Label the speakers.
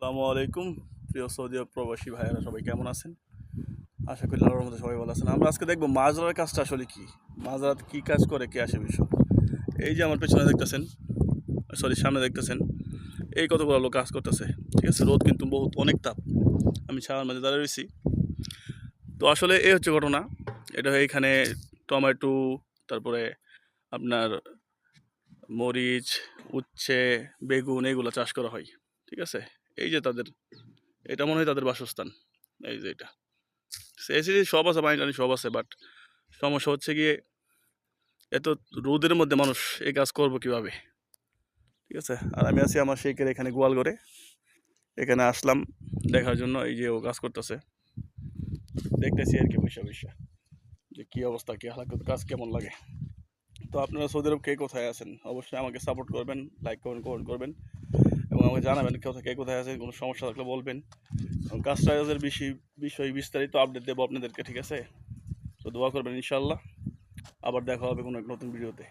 Speaker 1: আসসালামু আলাইকুম। প্রিয় সৌদি প্রবাসী ভাইয়েরা, সবাই কেমন আছেন? আশা করি আল্লাহর মধ্যে সবাই ভালো আছেন। আমরা আজকে দেখব মাজরার কাজটা আসলে কি? মাজরাত কী কাজ করে, কে আসে বিষয়? এই যে আমার পেছনে দেখতেছেন, সরি, সামনে দেখতেছেন, এই কতগুলো লোক কাজ করতেছে, ঠিক আছে? রোদ কিন্তু বহুত, অনেক তাপ। আমি ছায়ার মাঝে দাঁড়িয়ে রয়েছি। তো আসলে এই হচ্ছে ঘটনা। এটা এইখানে টমেটো, তারপরে আপনার মরিচ, উচ্ছে, বেগুন, এগুলো চাষ করা হয়, ঠিক আছে? এই যে তাদের, এটা মনে হয় তাদের বাসস্থান, এই যে এটা। এসি সব আছে পানি টানি সব আছে বাট সমস্যা হচ্ছে গিয়ে এত রোদের মধ্যে মানুষ এই কাজ করব কীভাবে? ঠিক আছে? আর আমি আছি আমার শেখের এখানে গোয়ালঘরে। এখানে আসলাম দেখার জন্য, এই যে ও কাজ করতেছে। দেখতেছি আর কি পয়সা পয়সা, যে কী অবস্থা, কী হালাকত কাজ কেমন লাগে? তো আপনারা সৌদি আরব কে কোথায় আছেন? অবশ্যই আমাকে সাপোর্ট করবেন লাইক করবেন কমেন্ট করবেন। এবং আমাকে জানাবেন কেউ থাকে, কোথায় আছে, কোনো সমস্যা থাকলে বলবেন। এবং টাজের বেশি বিষয়ে বিস্তারিত আপডেট দেবো আপনাদেরকে, ঠিক আছে? তো দোয়া করবেন ইনশাল্লাহ আবার দেখা হবে কোনো এক নতুন ভিডিওতে